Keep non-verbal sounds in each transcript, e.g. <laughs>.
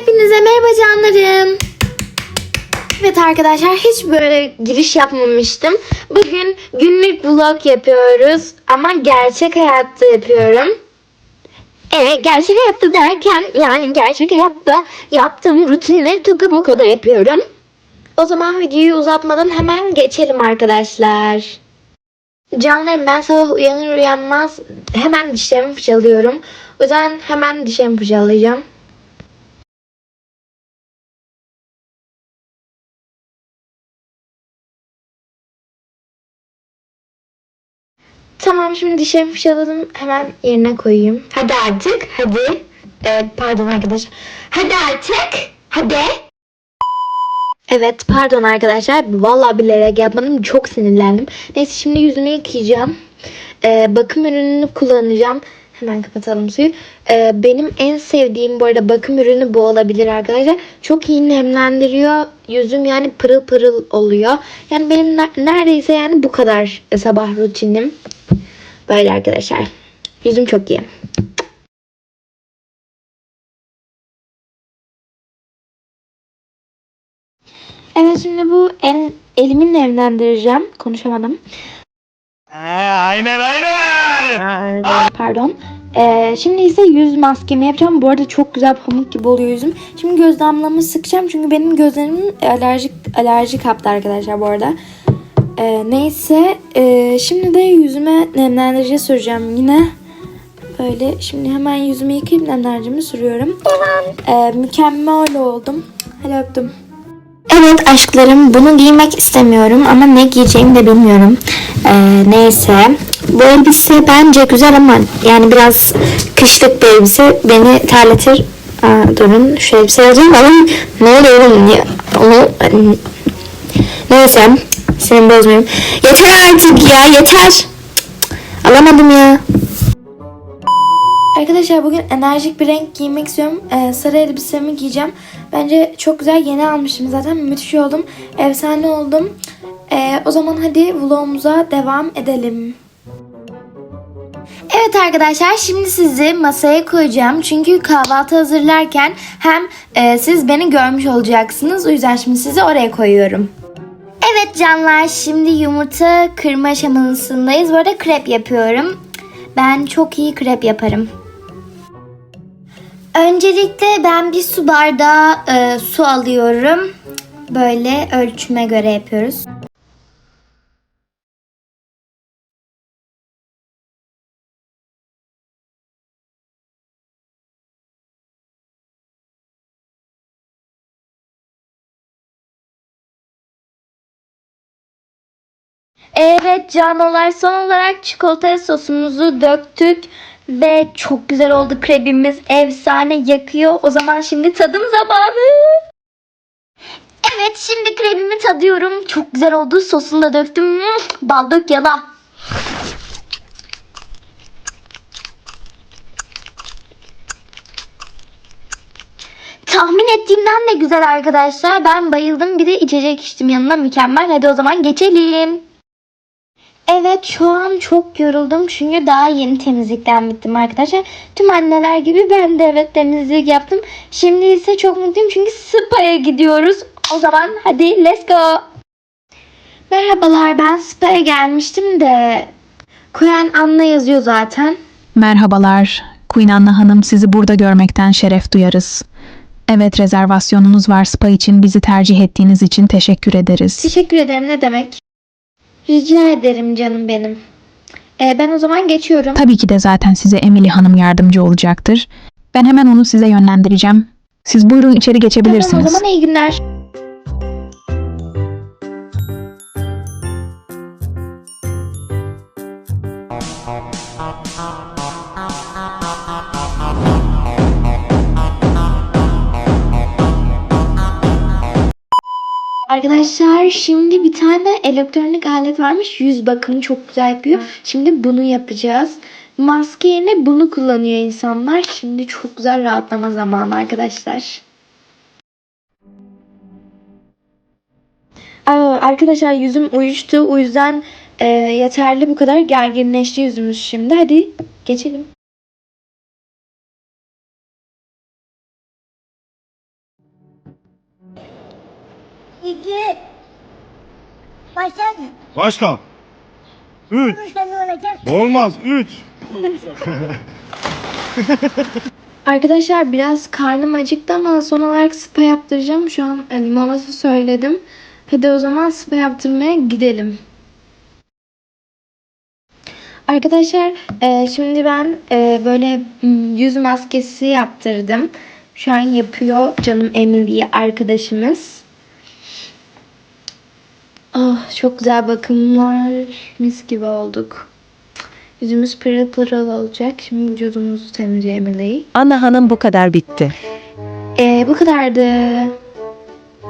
Hepinize merhaba canlarım. Evet arkadaşlar hiç böyle giriş yapmamıştım. Bugün günlük vlog yapıyoruz ama gerçek hayatta yapıyorum. Evet gerçek hayatta derken yani gerçek hayatta yaptığım rutinleri tıkı bu kadar yapıyorum. O zaman videoyu uzatmadan hemen geçelim arkadaşlar. Canlarım ben sabah uyanır uyanmaz hemen dişlerimi fırçalıyorum. O yüzden hemen dişlerimi fırçalayacağım. Tamam şimdi dişlerimi fırçaladım. Hemen yerine koyayım. Hadi artık. Hadi. Ee, pardon arkadaşlar. Hadi artık. Hadi. Evet pardon arkadaşlar. Vallahi bilerek yapmadım. Çok sinirlendim. Neyse şimdi yüzümü yıkayacağım. Ee, bakım ürününü kullanacağım. Hemen kapatalım suyu. Ee, benim en sevdiğim bu arada bakım ürünü bu olabilir arkadaşlar. Çok iyi nemlendiriyor. Yüzüm yani pırıl pırıl oluyor. Yani benim ne- neredeyse yani bu kadar sabah rutinim. Böyle arkadaşlar. Yüzüm çok iyi. Evet şimdi bu el, elimi nemlendireceğim. Konuşamadım. aynen aynen. Pardon. Ee, şimdi ise yüz maskemi yapacağım. Bu arada çok güzel pamuk gibi oluyor yüzüm. Şimdi göz damlamı sıkacağım. Çünkü benim gözlerimin alerjik alerji kaptı arkadaşlar bu arada. Ee, neyse. ee, şimdi de yüzüme nemlendirici süreceğim yine. Böyle şimdi hemen yüzümü yıkayıp nemlendiricimi sürüyorum. Ee, mükemmel oldum. Hadi öptüm. Evet aşklarım bunu giymek istemiyorum ama ne giyeceğimi de bilmiyorum. Ee, neyse. Bu elbise bence güzel ama yani biraz kışlık bir elbise beni terletir. Aa, durun şu elbiseyi alacağım ama ne oluyor Onu, neyse seni bozmayayım. Yeter artık ya yeter. Alamadım ya. Arkadaşlar bugün enerjik bir renk giymek istiyorum. Ee, sarı elbisemi giyeceğim. Bence çok güzel. Yeni almıştım zaten. Müthiş oldum. Efsane oldum. Ee, o zaman hadi vlogumuza devam edelim. Evet arkadaşlar şimdi sizi masaya koyacağım. Çünkü kahvaltı hazırlarken hem e, siz beni görmüş olacaksınız. O yüzden şimdi sizi oraya koyuyorum. Evet canlar şimdi yumurta kırma aşamasındayız. Bu arada krep yapıyorum. Ben çok iyi krep yaparım. Öncelikle ben bir su bardağı e, su alıyorum. Böyle ölçüme göre yapıyoruz. Evet canolar son olarak çikolata sosumuzu döktük ve çok güzel oldu krebimiz efsane yakıyor. O zaman şimdi tadım zamanı. Evet şimdi krebimi tadıyorum. Çok güzel oldu. Sosunu da döktüm. Bal dök yala. Tahmin ettiğimden de güzel arkadaşlar. Ben bayıldım. Bir de içecek içtim yanına mükemmel. Hadi o zaman geçelim. Evet şu an çok yoruldum çünkü daha yeni temizlikten bittim arkadaşlar. Tüm anneler gibi ben de evet temizlik yaptım. Şimdi ise çok mutluyum çünkü spa'ya gidiyoruz. O zaman hadi let's go. Merhabalar ben spa'ya gelmiştim de Koyan Anna yazıyor zaten. Merhabalar. Queen Anna Hanım sizi burada görmekten şeref duyarız. Evet rezervasyonunuz var spa için bizi tercih ettiğiniz için teşekkür ederiz. Teşekkür ederim ne demek. Rica ederim canım benim. Ee, ben o zaman geçiyorum. Tabii ki de zaten size Emily Hanım yardımcı olacaktır. Ben hemen onu size yönlendireceğim. Siz buyurun içeri geçebilirsiniz. Tamam, o zaman iyi günler. Arkadaşlar şimdi bir tane elektronik alet varmış. Yüz bakımı çok güzel yapıyor. Şimdi bunu yapacağız. Maske yerine bunu kullanıyor insanlar. Şimdi çok güzel rahatlama zamanı arkadaşlar. Aa, arkadaşlar yüzüm uyuştu. O yüzden e, yeterli bu kadar gerginleşti yüzümüz şimdi. Hadi geçelim. İki. Başladın. Başla. Üç. Durursa ne olacak? Olmaz. Üç. Arkadaşlar biraz karnım acıktı ama son olarak spa yaptıracağım. Şu an e, maması söyledim. Hadi o zaman spa yaptırmaya gidelim. Arkadaşlar e, şimdi ben e, böyle yüz maskesi yaptırdım. Şu an yapıyor canım Emily arkadaşımız. Çok güzel bakımlar. Mis gibi olduk. Yüzümüz pırıl pırıl olacak. Şimdi vücudumuzu temizliyor Emily. Anna Hanım bu kadar bitti. Ee, bu kadardı.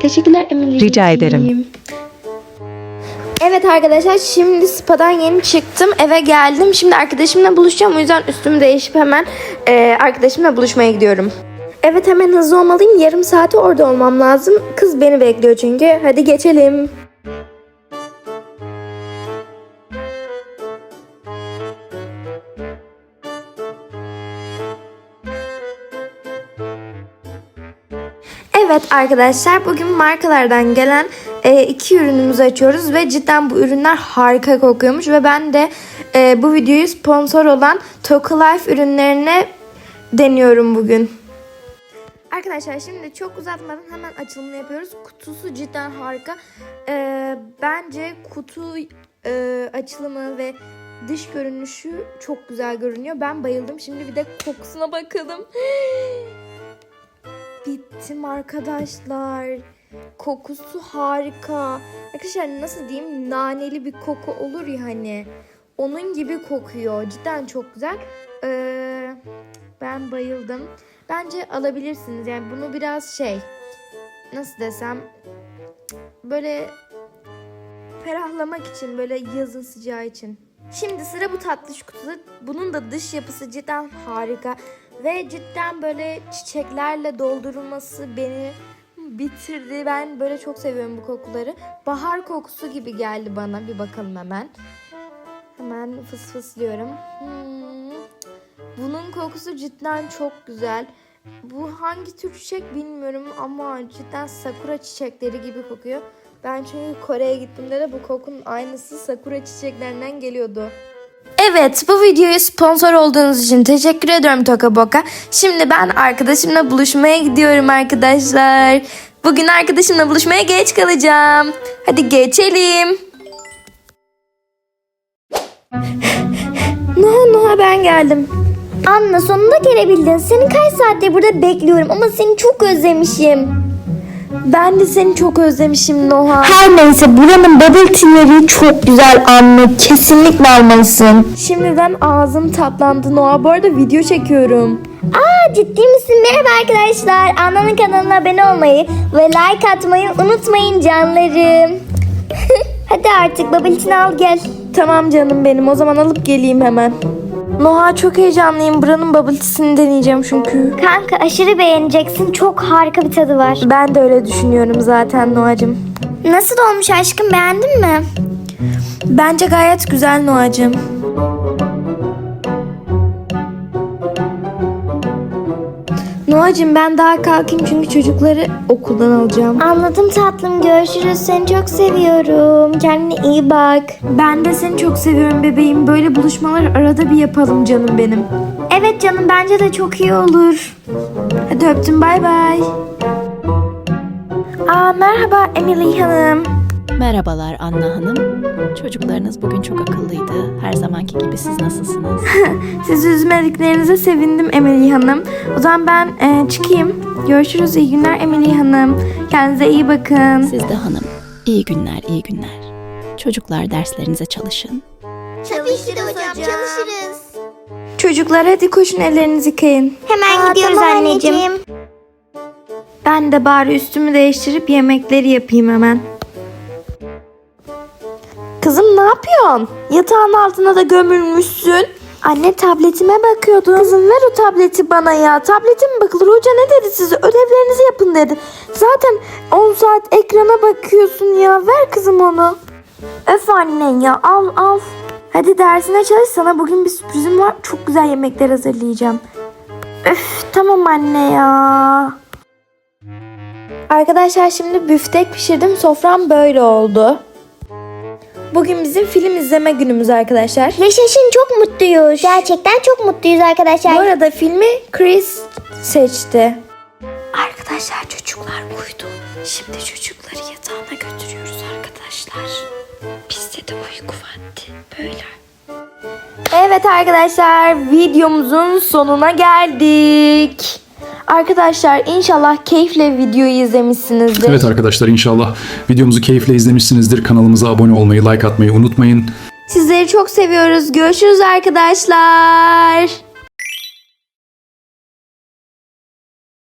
Teşekkürler Emily. Rica ederim. Evet arkadaşlar şimdi spadan yeni çıktım eve geldim. Şimdi arkadaşımla buluşacağım o yüzden üstümü değişip hemen e, arkadaşımla buluşmaya gidiyorum. Evet hemen hızlı olmalıyım. Yarım saate orada olmam lazım. Kız beni bekliyor çünkü. Hadi geçelim. Evet arkadaşlar bugün markalardan gelen e, iki ürünümüzü açıyoruz ve cidden bu ürünler harika kokuyormuş ve ben de e, bu videoyu sponsor olan Toka Life ürünlerine deniyorum bugün. Arkadaşlar şimdi çok uzatmadan hemen açılımını yapıyoruz. Kutusu cidden harika. E, bence kutu e, açılımı ve dış görünüşü çok güzel görünüyor. Ben bayıldım. Şimdi bir de kokusuna bakalım. Bittim arkadaşlar. Kokusu harika. Arkadaşlar nasıl diyeyim naneli bir koku olur ya hani. Onun gibi kokuyor. Cidden çok güzel. Ee, ben bayıldım. Bence alabilirsiniz. Yani bunu biraz şey nasıl desem böyle ferahlamak için böyle yazın sıcağı için. Şimdi sıra bu tatlış kutuda. Bunun da dış yapısı cidden harika. Ve cidden böyle çiçeklerle doldurulması beni bitirdi. Ben böyle çok seviyorum bu kokuları. Bahar kokusu gibi geldi bana. Bir bakalım hemen. Hemen fıs fıslıyorum. Hmm. Bunun kokusu cidden çok güzel. Bu hangi tür çiçek bilmiyorum ama cidden sakura çiçekleri gibi kokuyor. Ben çünkü Kore'ye gittiğimde de bu kokunun aynısı sakura çiçeklerinden geliyordu. Evet bu videoya sponsor olduğunuz için teşekkür ediyorum Toka Boka. Şimdi ben arkadaşımla buluşmaya gidiyorum arkadaşlar. Bugün arkadaşımla buluşmaya geç kalacağım. Hadi geçelim. Noha Noha ben geldim. Anna sonunda gelebildin. Seni kaç saattir burada bekliyorum ama seni çok özlemişim. Ben de seni çok özlemişim Noha. Her neyse buranın bubble tea'leri çok güzel Anna. Kesinlikle almalısın. Şimdiden ağzım tatlandı Noha. Bu arada video çekiyorum. Aa ciddi misin? Merhaba arkadaşlar. Anna'nın kanalına abone olmayı ve like atmayı unutmayın canlarım. <laughs> Hadi artık bubble tea al gel. Tamam canım benim. O zaman alıp geleyim hemen. Noha çok heyecanlıyım. Buranın bubble tea'sini deneyeceğim çünkü. Kanka aşırı beğeneceksin. Çok harika bir tadı var. Ben de öyle düşünüyorum zaten Noha'cığım. Nasıl olmuş aşkım beğendin mi? Bence gayet güzel Noha'cığım. Noha'cığım ben daha kalkayım çünkü çocukları okuldan alacağım. Anladım tatlım görüşürüz seni çok seviyorum. Kendine iyi bak. Ben de seni çok seviyorum bebeğim. Böyle buluşmalar arada bir yapalım canım benim. Evet canım bence de çok iyi olur. Hadi öptüm bay bay. Aa merhaba Emily Hanım. Merhabalar Anna Hanım. Çocuklarınız bugün çok akıllıydı. Her zamanki gibi siz nasılsınız? <laughs> Sizi üzmediklerinize sevindim Emily Hanım. O zaman ben e, çıkayım. Görüşürüz. İyi günler Emily Hanım. Kendinize iyi bakın. Siz de hanım. İyi günler, iyi günler. Çocuklar derslerinize çalışın. Çalışırız hocam çalışırız. Çocuklar hadi koşun ellerinizi yıkayın. Hemen gidiyoruz anneciğim. Ben de bari üstümü değiştirip yemekleri yapayım hemen. Ne yapıyorsun? Yatağın altına da gömülmüşsün. Anne tabletime bakıyordum. Kızım ver o tableti bana ya. Tablete mi bakılır? Hoca ne dedi size? Ödevlerinizi yapın dedi. Zaten 10 saat ekrana bakıyorsun ya. Ver kızım onu. Öf annen ya al al. Hadi dersine çalış sana bugün bir sürprizim var. Çok güzel yemekler hazırlayacağım. Öf tamam anne ya. Arkadaşlar şimdi büftek pişirdim. Sofram böyle oldu. Bugün bizim film izleme günümüz arkadaşlar. Yaşasın çok mutluyuz. Gerçekten çok mutluyuz arkadaşlar. Bu arada filmi Chris seçti. Arkadaşlar çocuklar uyudu. Şimdi çocukları yatağına götürüyoruz arkadaşlar. Bizde de uyku vakti böyle. Evet arkadaşlar videomuzun sonuna geldik. Arkadaşlar inşallah keyifle videoyu izlemişsinizdir. Evet arkadaşlar inşallah videomuzu keyifle izlemişsinizdir. Kanalımıza abone olmayı, like atmayı unutmayın. Sizleri çok seviyoruz. Görüşürüz arkadaşlar.